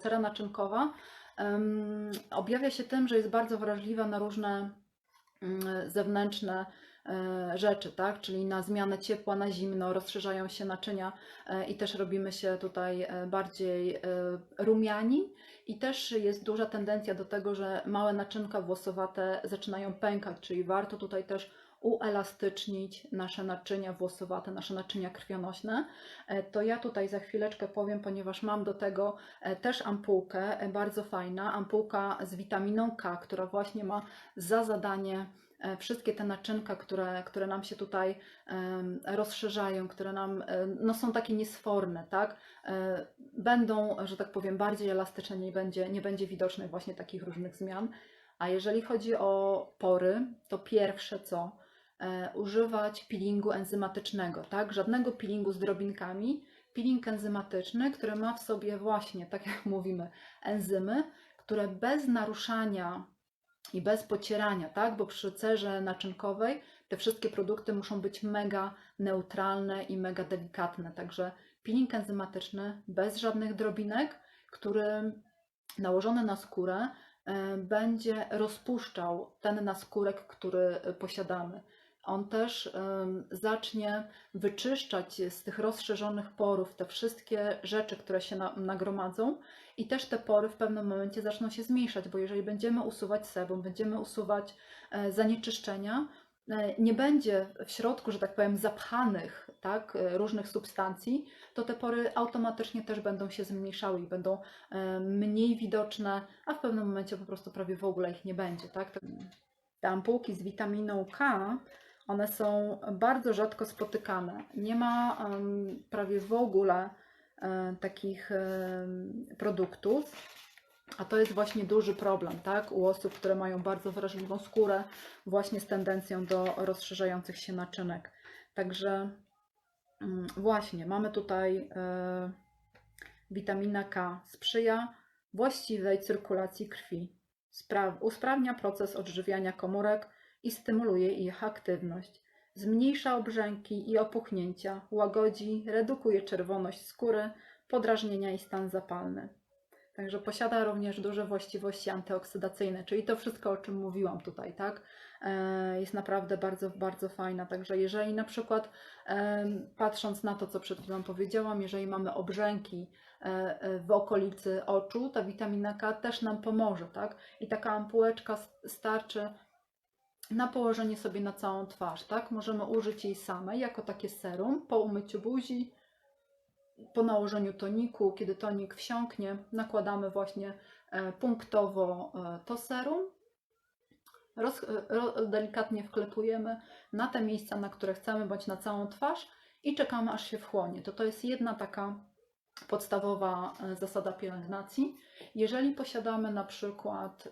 Cera naczynkowa objawia się tym, że jest bardzo wrażliwa na różne mm, zewnętrzne e, rzeczy, tak? Czyli na zmianę ciepła na zimno, rozszerzają się naczynia e, i też robimy się tutaj e, bardziej rumiani i też jest duża tendencja do tego, że małe naczynka włosowate zaczynają pękać, czyli warto tutaj też uelastycznić nasze naczynia włosowate, nasze naczynia krwionośne. E, To ja tutaj za chwileczkę powiem, ponieważ mam do tego e, też ampułkę, e, bardzo fajna, ampułka z witaminą K, która właśnie ma za zadanie wszystkie te naczynka, które, które nam się tutaj rozszerzają, które nam no, są takie niesforne, tak? Będą, że tak powiem, bardziej elastyczne, nie będzie, nie będzie widocznych właśnie takich różnych zmian. A jeżeli chodzi o pory, to pierwsze co? E, używać peelingu enzymatycznego, tak? Żadnego peelingu z drobinkami. Peeling enzymatyczny, który ma w sobie właśnie, tak jak mówimy, enzymy, które bez naruszania i bez pocierania, tak? Bo przy cerze naczynkowej te wszystkie produkty muszą być mega neutralne i mega delikatne. Także peeling enzymatyczny bez żadnych drobinek, który nałożony na skórę e, będzie rozpuszczał ten naskórek, który posiadamy. On też zacznie wyczyszczać z tych rozszerzonych porów te wszystkie rzeczy, które się na, nagromadzą, i też te pory w pewnym momencie zaczną się zmniejszać, bo jeżeli będziemy usuwać sebum, będziemy usuwać e, zanieczyszczenia, e, nie będzie w środku, że tak powiem, zapchanych tak, e, różnych substancji, to te pory automatycznie też będą się zmniejszały i będą mniej widoczne, a w pewnym momencie po prostu prawie w ogóle ich nie będzie. Tak? Te ampułki z witaminą K, one są bardzo rzadko spotykane. Nie ma prawie w ogóle takich produktów, a to jest właśnie duży problem, tak? U osób, które mają bardzo wrażliwą skórę, właśnie z tendencją do rozszerzających się naczynek. Także mm, właśnie, mamy tutaj e, witamina K, sprzyja właściwej cyrkulacji krwi, spra- usprawnia proces odżywiania komórek i stymuluje ich aktywność. Zmniejsza obrzęki i opuchnięcia, łagodzi, redukuje czerwoność skóry, podrażnienia i stan zapalny. Także posiada również duże właściwości antyoksydacyjne, czyli to wszystko, o czym mówiłam tutaj, tak? E, Jest naprawdę bardzo, bardzo fajna. Także jeżeli na przykład em, patrząc na to, co przed chwilą powiedziałam, jeżeli mamy obrzęki e, e, w okolicy oczu, ta witamina K też nam pomoże, tak? I taka ampułeczka starczy na położenie sobie na całą twarz, tak? Możemy użyć jej samej jako takie serum po umyciu buzi, po nałożeniu toniku, kiedy tonik wsiąknie, nakładamy właśnie e, punktowo e, to serum. Roz, e, delikatnie wklepujemy na te miejsca, na które chcemy, bądź na całą twarz i czekamy, aż się wchłonie. To to jest jedna taka podstawowa zasada pielęgnacji. Jeżeli posiadamy na przykład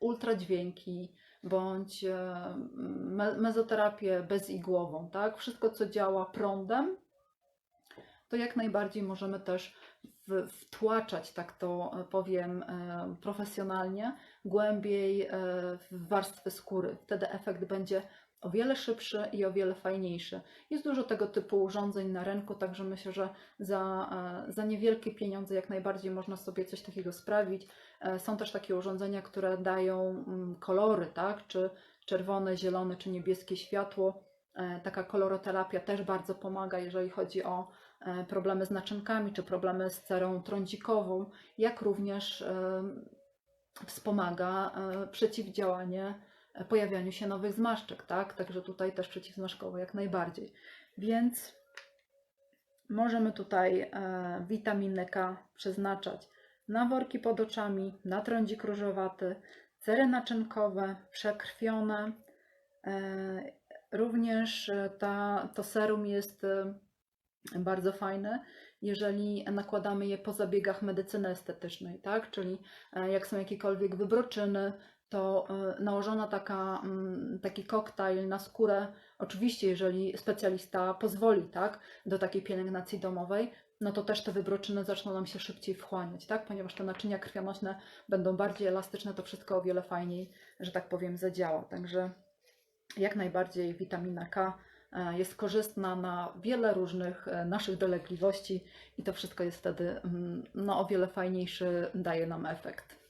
ultradźwięki bądź e, me, mezoterapię bezigłową, tak? Wszystko, co działa prądem, to jak najbardziej możemy też wtłaczać, tak to e, powiem e, profesjonalnie, głębiej w warstwy skóry. Wtedy efekt będzie o wiele szybszy i o wiele fajniejszy. Jest dużo tego typu urządzeń na rynku, także myślę, że za, e, za niewielkie pieniądze jak najbardziej można sobie coś takiego sprawić. E, Są też takie urządzenia, które dają mm, kolory, tak? Czy czerwone, zielone, czy niebieskie światło. E, Taka koloroterapia też bardzo pomaga, jeżeli chodzi o problemy z naczynkami, czy problemy z cerą trądzikową, jak również wspomaga przeciwdziałanie pojawianiu się nowych zmarszczek, tak? Także tutaj też przeciwzmarszkowo jak najbardziej. Więc możemy tutaj e, witaminę K przeznaczać na worki pod oczami, na trądzik różowaty, cery naczynkowe, przekrwione. E, Również e, ta, to serum jest e, bardzo fajne, jeżeli nakładamy je po zabiegach medycyny estetycznej, tak? Czyli e, jak są jakiekolwiek wybroczyny, to e, nałożona taka, mm, taki koktajl na skórę, oczywiście jeżeli specjalista pozwoli, tak, do takiej pielęgnacji domowej, no to też te wybroczyny zaczną nam się szybciej wchłaniać, tak? Ponieważ te naczynia krwionośne będą bardziej elastyczne, to wszystko o wiele fajniej, że tak powiem, zadziała. Także jak najbardziej witamina K e, jest korzystna na wiele różnych e, naszych dolegliwości i to wszystko jest wtedy mm, no, o wiele fajniejszy, daje nam efekt.